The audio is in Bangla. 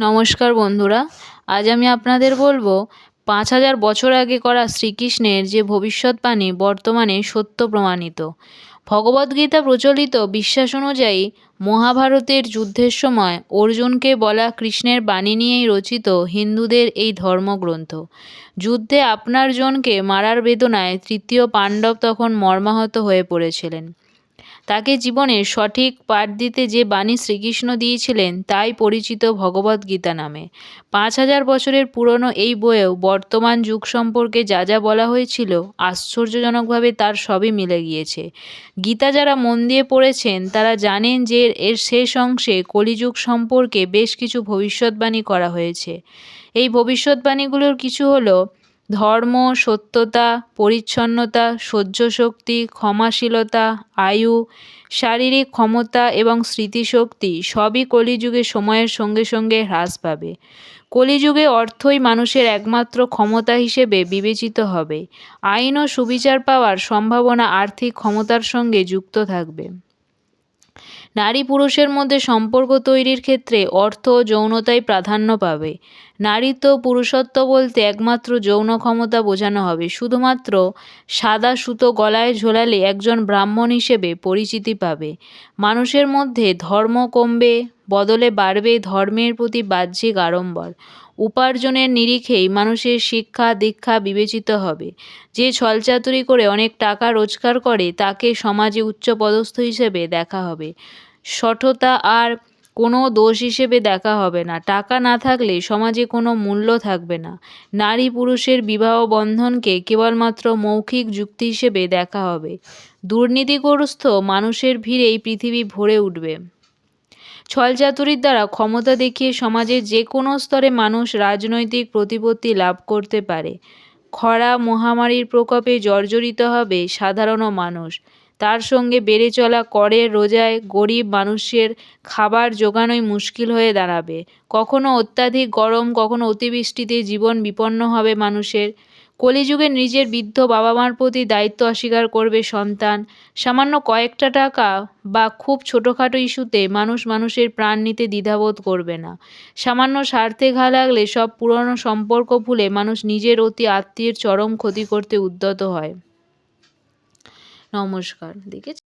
নমস্কার বন্ধুরা, আজ আমি আপনাদের বলব পাঁচ হাজার বছর আগে করা শ্রীকৃষ্ণের যে ভবিষ্যৎবাণী বর্তমানে সত্য প্রমাণিত। ভগবদ্গীতা প্রচলিত বিশ্বাস অনুযায়ী মহাভারতের যুদ্ধের সময় অর্জুনকে বলা কৃষ্ণের বাণী নিয়েই রচিত হিন্দুদের এই ধর্মগ্রন্থ। যুদ্ধে আপনার জনকে মারার বেদনায় তৃতীয় পাণ্ডব তখন মর্মাহত হয়ে পড়েছিলেন। তাকে জীবনের সঠিক পাঠ দিতে যে বাণী শ্রীকৃষ্ণ দিয়েছিলেন, তাই পরিচিত ভগবদ্গীতা নামে। পাঁচ হাজার বছরের পুরনো এই বইয়েও বর্তমান যুগ সম্পর্কে যা যা বলা হয়েছিল, আশ্চর্যজনকভাবে তার সবই মিলে গিয়েছে। গীতা যারা মন দিয়ে পড়েছেন, তারা জানেন যে এর শেষ অংশে কলিযুগ সম্পর্কে বেশ কিছু ভবিষ্যৎবাণী করা হয়েছে। এই ভবিষ্যৎবাণীগুলোর কিছু হলো ধর্ম, সত্যতা, পরিচ্ছন্নতা সহ্য শক্তি ক্ষমাশীলতা, আয়ু, শারীরিক ক্ষমতা এবং স্মৃতিশক্তি সবই কলিযুগে সময়ের সঙ্গে সঙ্গে হ্রাস পাবে। কলিযুগে অর্থই মানুষের একমাত্র ক্ষমতা হিসেবে বিবেচিত হবে। আইন ও সুবিচার পাওয়ার সম্ভাবনা আর্থিক ক্ষমতার সঙ্গে যুক্ত থাকবে। নারী পুরুষের মধ্যে সম্পর্ক তৈরির ক্ষেত্রে অর্থ যৌনতাই প্রাধান্য পাবে। নারীত্ব পুরুষত্ব বলতে একমাত্র যৌন ক্ষমতা বোঝানো হবে। শুধুমাত্র সাদা সুতো গলায় ঝোলালে একজন ব্রাহ্মণ হিসেবে পরিচিতি পাবে। মানুষের মধ্যে ধর্ম কমবে বদলে বাড়বে ধর্মের প্রতি বাহ্যিক আড়ম্বর। উপার্জনের নিরিখেই মানুষের শিক্ষা, দীক্ষা বিবেচিত হবে। যে ছলচাতুরি করে অনেক টাকা রোজগার করে, তাকে সমাজে উচ্চপদস্থ হিসেবে দেখা হবে। সঠতা আর কোনো দোষ হিসেবে দেখা হবে না। টাকা না থাকলে সমাজে কোনো মূল্য থাকবে না। নারী পুরুষের বিবাহ বন্ধনকে কেবলমাত্র মৌখিক যুক্তি হিসেবে দেখা হবে। দুর্নীতিগ্রস্ত মানুষের ভিড়েই পৃথিবী ভরে উঠবে। ছলচাতুরির দ্বারা ক্ষমতা দেখিয়ে সমাজের যে কোনো স্তরে মানুষ রাজনৈতিক প্রতিপত্তি লাভ করতে পারে। খরা মহামারীর প্রকোপে জর্জরিত হবে সাধারণ মানুষ। তার সঙ্গে বেড়ে চলা করের রোজায় গরিব মানুষের খাবার জোগানোই মুশকিল হয়ে দাঁড়াবে। কখনো অত্যাধিক গরম, কখনো অতিবৃষ্টিতে জীবন বিপন্ন হবে মানুষের। কলিযুগে নিজের বৃদ্ধ বাবা মার প্রতি দায়িত্ব অস্বীকার করবে সন্তান। সামান্য কয়েকটা টাকা বা খুব ছোটোখাটো ইস্যুতে মানুষ মানুষের প্রাণ নিতে দ্বিধাবোধ করবে না। সামান্য স্বার্থে ঘা লাগলে সব পুরনো সম্পর্ক ভুলে মানুষ নিজের অতি আত্মীয়ের চরম ক্ষতি করতে উদ্যত হয়। নমস্কার, দেখেছি?